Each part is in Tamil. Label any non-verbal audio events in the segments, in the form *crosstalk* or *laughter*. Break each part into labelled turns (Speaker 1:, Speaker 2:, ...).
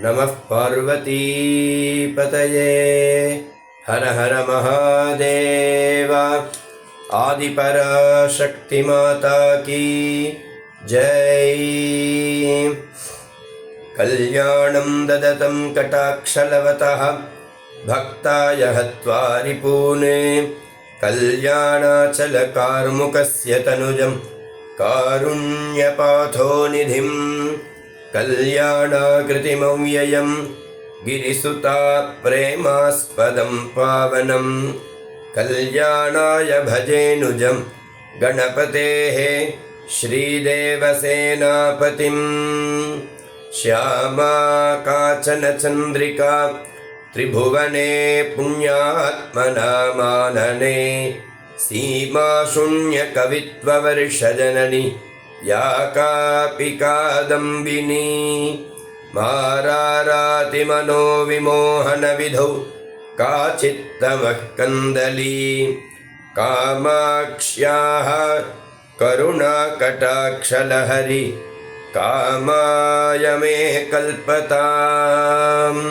Speaker 1: नमः पार्वतीपतये। हर हर महादेव। आदिपराशक्तिमाता की जय। कल्याणं ददतं कटाक्षलवतः। भक्ताय हत्वा रिपूने कल्याणाचलकार्मुकस्य तनुजं। कारुण्यपाथोनिधिं कल्याणाकृतिमव्ययं गिरिसुता प्रेमास्पदं पावनं कल्याणाय भजेनुजं गणपतेः श्रीदेवसेनापतिम् श्यामा काचन चन्द्रिका त्रिभुवने पुण्यात्मनामानने सीमा शून्यकवित्ववर्षजननि या कापि कादम्बिनी मारारातिमनोविमोहनविधौ काचित्तमः कन्दली कामाक्ष्याः करुणाकटाक्षलहरि காமாய மே கல்பதாம்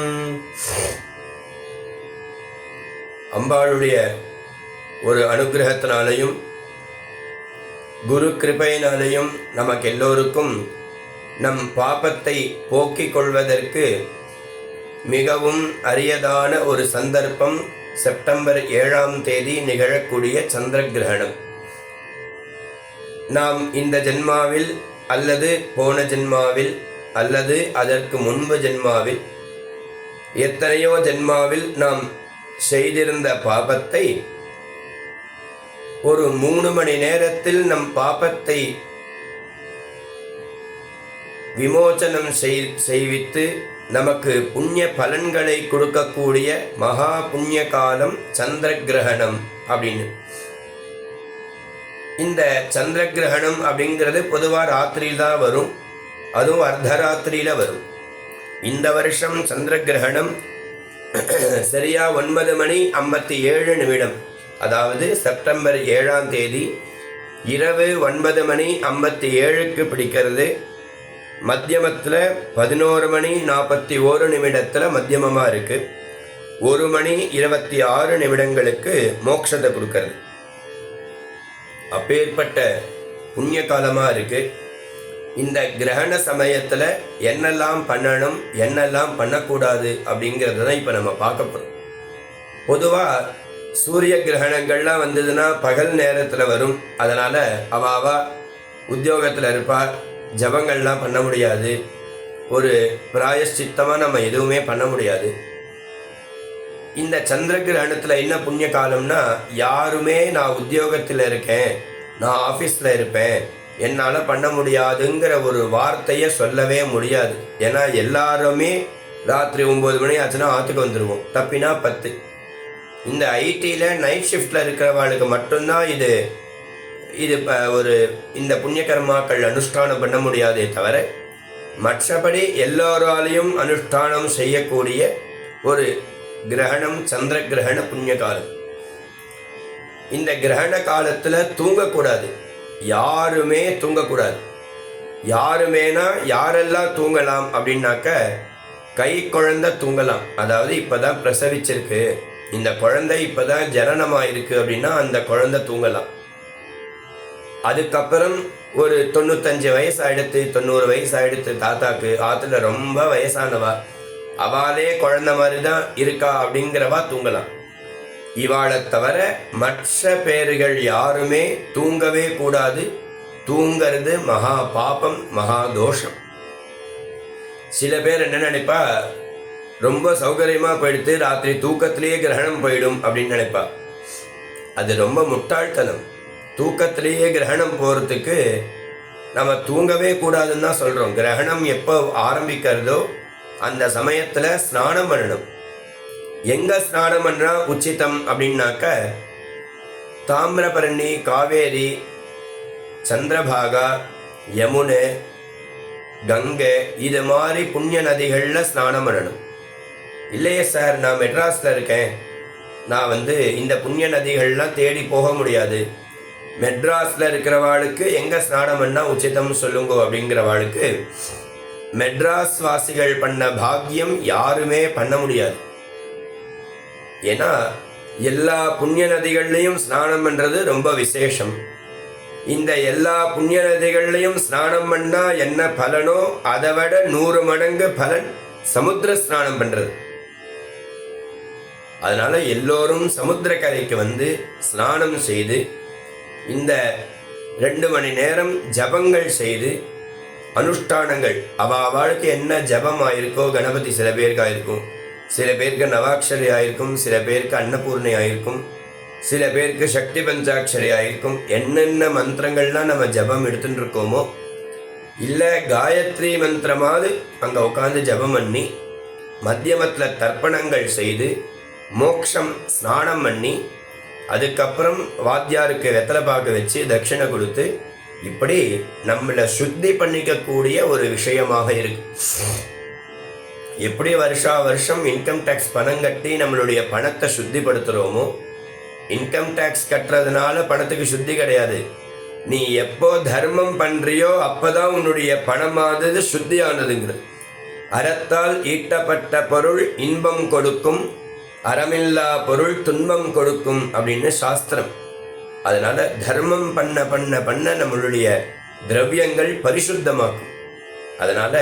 Speaker 1: அம்பாளுடைய ஒரு அனுகிரகத்தினாலையும் குரு கிருபையினாலேயும் நமக்கு எல்லோருக்கும் நம் பாபத்தை போக்கிக் கொள்வதற்கு மிகவும் அரியதான ஒரு சந்தர்ப்பம் செப்டம்பர் ஏழாம் தேதி நிகழக்கூடிய சந்திர கிரகணம் நாம் இந்த ஜென்மாவில் அல்லது போன ஜென்மாவில் அல்லது அதற்கு முன்பு ஜென்மாவில் எத்தனையோ ஜென்மாவில் நாம் செய்திருந்த பாபத்தை ஒரு மூணு மணி நேரத்தில் நம் பாபத்தை விமோச்சனம் செய் செய்வித்து நமக்கு புண்ணிய பலன்களை கொடுக்கக்கூடிய மகா புண்ணிய காலம் சந்திர கிரகணம் அப்படின்னு. இந்த சந்திர கிரகணம் அப்படிங்கிறது பொதுவாக ராத்திரியில் தான் வரும். அதுவும் அர்த்தராத்திரியில் வரும். இந்த வருஷம் சந்திர கிரகணம் *clears throat* சரியா ஒன்பது மணி ஐம்பத்தி ஏழு நிமிடம். அதாவது செப்டம்பர் ஏழாம் தேதி இரவு ஒன்பது மணி ஐம்பத்தி ஏழுக்கு பிடிக்கிறது. மத்தியமத்தில் பதினோரு மணி நாற்பத்தி ஓரு நிமிடத்தில் மத்தியமமாக இருக்குது ஒரு மணி இருபத்தி ஆறு நிமிடங்களுக்கு மோட்சத்தை கொடுக்கறது. அப்பேற்பட்ட புண்ணிய காலமாக இருக்குது இந்த கிரகண சமயத்தில் என்னெல்லாம் பண்ணணும் என்னெல்லாம் பண்ணக்கூடாது அப்படிங்கிறத தான் இப்போ நம்ம பார்க்க போகிறோம் பொதுவாக சூரிய கிரகணங்கள்லாம் வந்ததுன்னா பகல் நேரத்தில் வரும். அதனால் அவாவா உத்தியோகத்தில் இருப்பார் ஜபங்கள்லாம் பண்ண முடியாது. ஒரு பிராயஷ்சித்தமாக நம்ம எதுவுமே பண்ண முடியாது. இந்த சந்திர கிரகணத்தில் என்ன புண்ணிய காலம்னா யாருமே நான் உத்தியோகத்தில் இருக்கேன் நான் ஆஃபீஸில் இருப்பேன் என்னால் பண்ண முடியாதுங்கிற ஒரு வார்த்தையை சொல்லவே முடியாது. ஏன்னா எல்லாருமே ராத்திரி ஒம்பது மணி ஆச்சுன்னா ஆற்றுக்கு வந்துடுவோம் தப்பினா பத்து. இந்த ஐடியில் நைட் ஷிஃப்டில் இருக்கிறவாளுக்கு மட்டும்தான் இது இது இப்போ ஒரு இந்த புண்ணியகர்மாக்கள் அனுஷ்டானம் பண்ண முடியாதே தவிர மற்றபடி எல்லோராலையும் அனுஷ்டானம் செய்யக்கூடிய ஒரு கிரகணம் சந்திர கிரகண புண்ணிய காலம். இந்த கிரகண காலத்தில் தூங்கக்கூடாது. யாருமே தூங்கக்கூடாது. யாருமேனா யாரெல்லாம் தூங்கலாம் அப்படின்னாக்க கை குழந்தை தூங்கலாம். அதாவது இப்போ தான் பிரசவிச்சிருக்கு. இந்த குழந்தை இப்போ தான் ஜனனமாக இருக்குது அப்படின்னா அந்த குழந்தை தூங்கலாம். அதுக்கப்புறம் ஒரு தொண்ணூத்தஞ்சு வயசு ஆயிடுத்து தொண்ணூறு வயசு ஆயிடுத்து தாத்தாக்கு ஆற்றுல ரொம்ப வயசானவா அவாலே குழந்த மாதிரி தான் இருக்கா அப்படிங்கிறவா தூங்கலாம். இவாளை தவிர மற்ற பேர்கள் யாருமே தூங்கவே கூடாது. தூங்கிறது மகா பாபம் மகா தோஷம். சில பேர் என்ன நினைப்பா ரொம்ப சௌகரியமாக போயிடுத்து ராத்திரி தூக்கத்திலேயே கிரகணம் போயிடும் அப்படின்னு நினைப்பா. அது ரொம்ப முட்டாள்தனம். தூக்கத்திலேயே கிரகணம் போகிறதுக்கு நம்ம தூங்கவே கூடாதுன்னு தான் சொல்கிறோம் கிரகணம் எப்போ ஆரம்பிக்கிறதோ அந்த சமயத்தில் ஸ்நானம் பண்ணணும். எங்கே ஸ்நானம் பண்ணால் உச்சிதம் அப்படின்னாக்க தாமிரபரணி காவேரி சந்திரபாகா யமுனை கங்கை இது மாதிரி புண்ணிய நதிகளில் ஸ்நானம் பண்ணணும். இல்லையே சார் நான் மெட்ராஸில் இருக்கேன். நான் வந்து இந்த புண்ணிய நதிகள்லாம் தேடி போக முடியாது. மெட்ராஸில் இருக்கிறவாளுக்கு எங்கே ஸ்நானம் பண்ணால் உச்சிதம் சொல்லுங்க அப்படிங்கிறவாளுக்கு மெட்ராஸ் வாசிகள் பண்ண பாக்கியம் யாருமே பண்ண முடியாது. ஏன்னா எல்லா புண்ணிய நதிகள்லையும் ஸ்நானம் பண்ணுறது ரொம்ப விசேஷம். இந்த எல்லா புண்ணிய நதிகள்லையும் ஸ்நானம் பண்ணால் என்ன பலனோ அதை விட நூறு மடங்கு பலன் சமுத்திர ஸ்நானம் பண்ணுறது அதனால எல்லோரும் சமுத்திரக்கரைக்கு வந்து ஸ்நானம் செய்து இந்த ரெண்டு மணி நேரம் ஜபங்கள் செய்து அனுஷ்டானங்கள் அவ அவளுக்கு என்ன ஜபம் ஆயிருக்கோ கணபதி சில பேருக்கு ஆயிருக்கும். சில பேருக்கு நவாட்சரி ஆயிருக்கும் சில பேருக்கு அன்னபூர்ணி ஆயிருக்கும் சில பேருக்கு சக்தி பஞ்சாட்சரி ஆயிருக்கும். என்னென்ன மந்திரங்கள்லாம் நம்ம ஜபம் எடுத்துட்டு இருக்கோமோ இல்லை காயத்ரி மந்திரமாவது அங்கே உட்காந்து ஜபம் பண்ணி மத்தியமத்தில் தர்ப்பணங்கள் செய்து மோக்ஷம் ஸ்நானம் பண்ணி அதுக்கப்புறம் வாத்தியாருக்கு வெத்தலை பாக்கு வச்சு தட்சிணை கொடுத்து இப்படி நம்மளை சுத்தி பண்ணிக்கக்கூடிய ஒரு விஷயமாக இருக்கு. எப்படி வருஷா வருஷம் இன்கம் டேக்ஸ் பணம் கட்டி நம்மளுடைய பணத்தை சுத்திப்படுத்துகிறோமோ இன்கம் டேக்ஸ் கட்டுறதுனால பணத்துக்கு சுத்தி கிடையாது. நீ எப்போ தர்மம் பண்ணுறியோ அப்போ தான் உன்னுடைய பணமானது சுத்தியானதுங்கிறது. அறத்தால் ஈட்டப்பட்ட பொருள் இன்பம் கொடுக்கும் அறமில்லா பொருள் துன்பம் கொடுக்கும் அப்படின்னு சாஸ்திரம். அதனால தர்மம் பண்ண பண்ண பண்ண நம்மளுடைய திரவியங்கள் பரிசுத்தமாக்கும். அதனால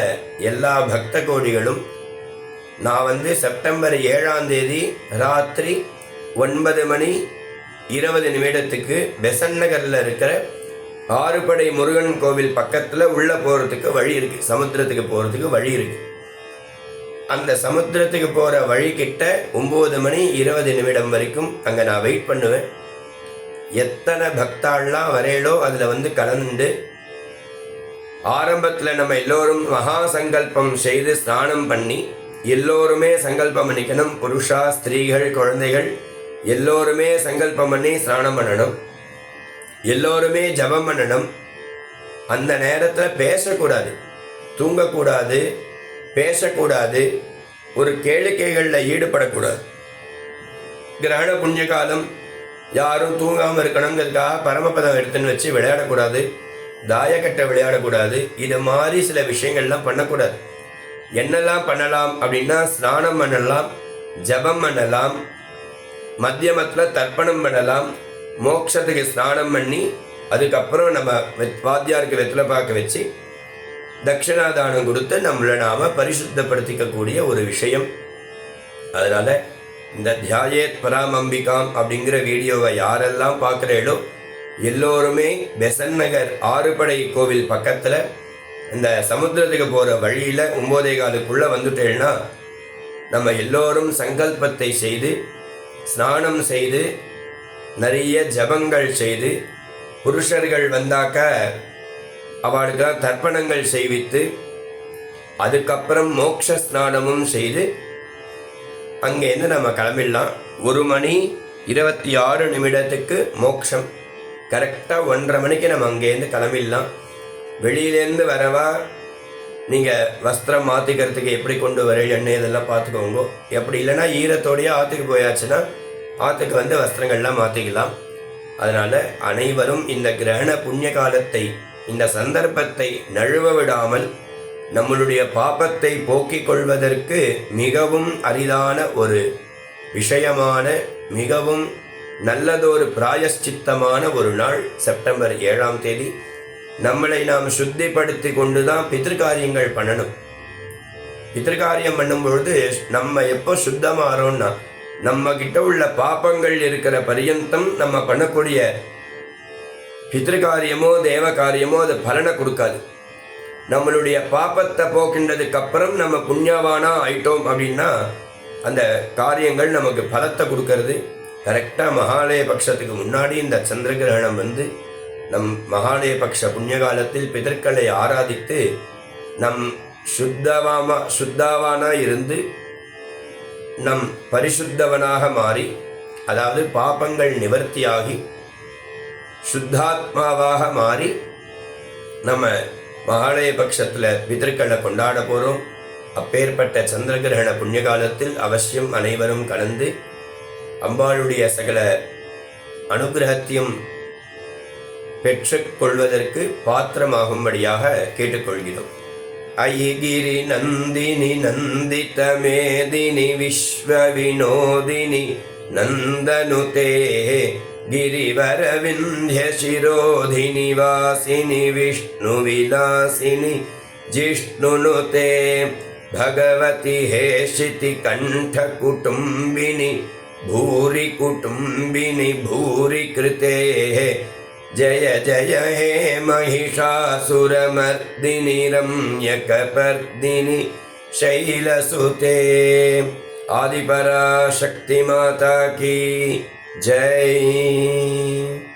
Speaker 1: எல்லா பக்த கோடிகளும் நான் வந்து செப்டம்பர் ஏழாம் தேதி ராத்திரி ஒன்பது மணி இருபது நிமிடத்துக்கு பெசன் நகரில் இருக்கிற ஆறுபடை முருகன் கோவில் பக்கத்தில் உள்ளே போகிறதுக்கு வழி இருக்குது சமுத்திரத்துக்கு போகிறதுக்கு வழி இருக்குது அந்த சமுத்திரத்துக்கு போகிற வழிக்கிட்ட ஒம்பது மணி இருபது நிமிடம் வரைக்கும் அங்கே நான் வெயிட் பண்ணுவேன். எத்தனை பக்தாள்லாம் வரையலோ அதில் வந்து கலந்து ஆரம்பத்தில் நம்ம எல்லோரும் மகா சங்கல்பம் செய்து ஸ்நானம் பண்ணி எல்லோருமே சங்கல்பம் பண்ணிக்கணும் புருஷா ஸ்திரீகள் குழந்தைகள் எல்லோருமே சங்கல்பம் பண்ணி ஸ்நானம் பண்ணணும். எல்லோருமே ஜபம் பண்ணணும். அந்த நேரத்தில் பேசக்கூடாது தூங்கக்கூடாது பேசக்கூடாது. ஒரு கேளிக்கைகளில் ஈடுபடக்கூடாது. கிரகண புண்ணிய காலம் யாரும் தூங்காமல் இருக்கணுங்கிறதுக்காக பரமபதம் எடுத்துன்னு வச்சு விளையாடக்கூடாது. தாயக்கட்டை விளையாடக்கூடாது. இது மாதிரி சில விஷயங்கள்லாம் பண்ணக்கூடாது. என்னெல்லாம் பண்ணலாம் அப்படின்னா ஸ்நானம் பண்ணலாம் ஜபம் பண்ணலாம் மத்தியமத்தில் தர்ப்பணம் பண்ணலாம் மோட்சத்துக்கு ஸ்நானம் பண்ணி அதுக்கப்புறம் நம்ம வாத்தியாருக்கு வெத்தில பார்க்க வச்சு தட்சிணாதானம் கொடுத்து நம்மளை நாம் பரிசுத்தப்படுத்திக்கக்கூடிய ஒரு விஷயம். அதனால் இந்த தியாயேத் பராமம்பிகாம் அப்படிங்கிற வீடியோவை யாரெல்லாம் பார்க்குறீங்களோ எல்லோருமே பெசன் நகர் ஆறுபடை கோவில் பக்கத்தில் இந்த சமுத்திரத்துக்கு போகிற வழியில் ஒம்போதே காலுக்குள்ளே வந்துட்டேன்னா நம்ம எல்லோரும் சங்கல்பத்தை செய்து ஸ்நானம் செய்து நிறைய ஜபங்கள் செய்து புருஷர்கள் வந்தாக்க அவளுக்கெல்லாம் தர்ப்பணங்கள் செய்வித்து அதுக்கப்புறம் மோட்ச ஸ்நானமும் செய்து அங்கேருந்து நம்ம கிளம்பிடலாம். ஒரு மணி இருபத்தி ஆறு நிமிடத்துக்கு மோட்சம் கரெக்டாக ஒன்றரை மணிக்கு நம்ம அங்கேருந்து கிளம்பிடலாம். வெளியிலேருந்து வரவா நீங்கள் வஸ்திரம் மாற்றிக்கிறதுக்கு எப்படி கொண்டு வர எண்ணெய் இதெல்லாம் பார்த்துக்கோங்க. எப்படி இல்லைன்னா ஈரத்தோடையே ஆற்றுக்கு போயாச்சுன்னா ஆற்றுக்கு வந்து வஸ்திரங்கள்லாம் மாற்றிக்கலாம் அதனால் அனைவரும் இந்த கிரகண புண்ணிய காலத்தை இந்த சந்தர்ப்பத்தை நழுவ விடாமல் நம்மளுடைய பாபத்தை போக்கிக் கொள்வதற்கு மிகவும் அரிதான ஒரு விஷயமான மிகவும் நல்லதொரு பிராயஷ்சித்தமான ஒரு நாள் செப்டம்பர் ஏழாம் தேதி. நம்மளை நாம் சுத்திப்படுத்தி கொண்டு தான் பித்திருக்காரியங்கள் பண்ணணும். பித்திருக்காரியம் பண்ணும்பொழுது நம்ம எப்போ சுத்தமாகறோன்னா நம்ம கிட்ட உள்ள பாப்பங்கள் இருக்கிற பரியந்தம் நம்ம பண்ணக்கூடிய பித்திருக்காரியமோ தேவ காரியமோ அது பலனை கொடுக்காது. நம்மளுடைய பாப்பத்தை போக்கின்றதுக்கு அப்புறம் நம்ம புண்ணியவானா ஆயிட்டோம் அப்படின்னா அந்த காரியங்கள் நமக்கு பலத்தை கொடுக்கறது. கரெக்டாக மகாலய பட்சத்துக்கு முன்னாடி இந்த சந்திர கிரகணம் வந்து நம் மகாலய பட்ச புண்ணிய காலத்தில் பிதற்களை ஆராதித்து நம் சுத்தவாமா சுத்தாவானா இருந்து நம் பரிசுத்தவனாக மாறி அதாவது பாபங்கள் நிவர்த்தியாகி சுத்தாத்மாவாக மாறி நம்ம மகாலய பட்சத்தில் பிதற்களை கொண்டாட போகிறோம் அப்பேற்பட்ட சந்திர கிரகண புண்ணிய காலத்தில் அவசியம் அனைவரும் கலந்து அம்பாளுடைய சகல அனுகிரகத்தையும் பெற்றுக்கொள்வதற்கு பாத்திரமாகும்படியாக கேட்டுக்கொள்கிறோம். ஐகிரி நந்தினி நந்தித்த மேதினி விஸ்வ நந்திதமேதினி நந்தனு தே गिरिवरविन्ध्यशिरोधिनिवासिनि विष्णुविलासिनि जिष्णुनुते भगवति हे शितिकण्ठकुटुम्बिनि भूरि कृते जय जय हे महिषासुरमर्दिनि, रम्यकपर्दिनि, शैलसुते, आदिपराशक्तिमाता की। જય